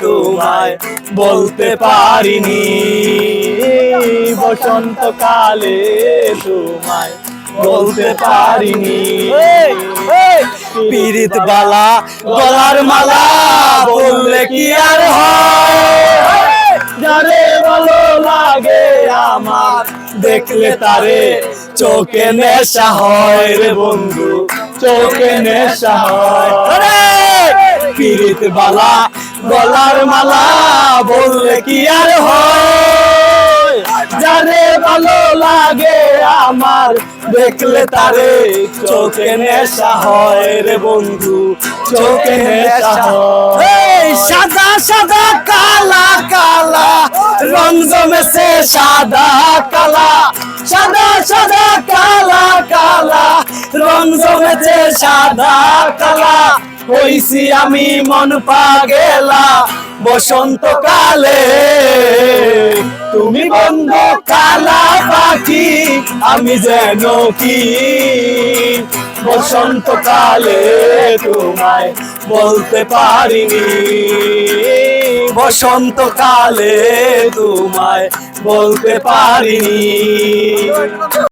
তোমায় বলতে পারিনি। বসন্তকালে তোমায় বলতে পারিনি। পীড়িত বালা গলার মালা বললে কি আর হয়? যারে ভালো লাগে আমার দেখলে তারে চোখে নেশা হয় রে বন্ধু চোখে নেশা হয়। পীড়িত বালা গলার মালা বললে কি আর হয়? ভালো লাগে আমার, দেখলে তারে চোখে নেশা হয় রে বন্ধু, চোখে নেশা হয়। সাদা সাদা, কালা কালা, রং জমেছে সাদা, কালা। সাদা সাদা, কালা রং জমেছে সাদা কালা। হইছি আমি মন পাগেলা। বসন্তকালে তুমি বন্ধ কালা পাখি, আমি যেন কি? বসন্তকালে তোমায় বলতে পারিনি। বসন্তকালে তোমায় বলতে পারিনি।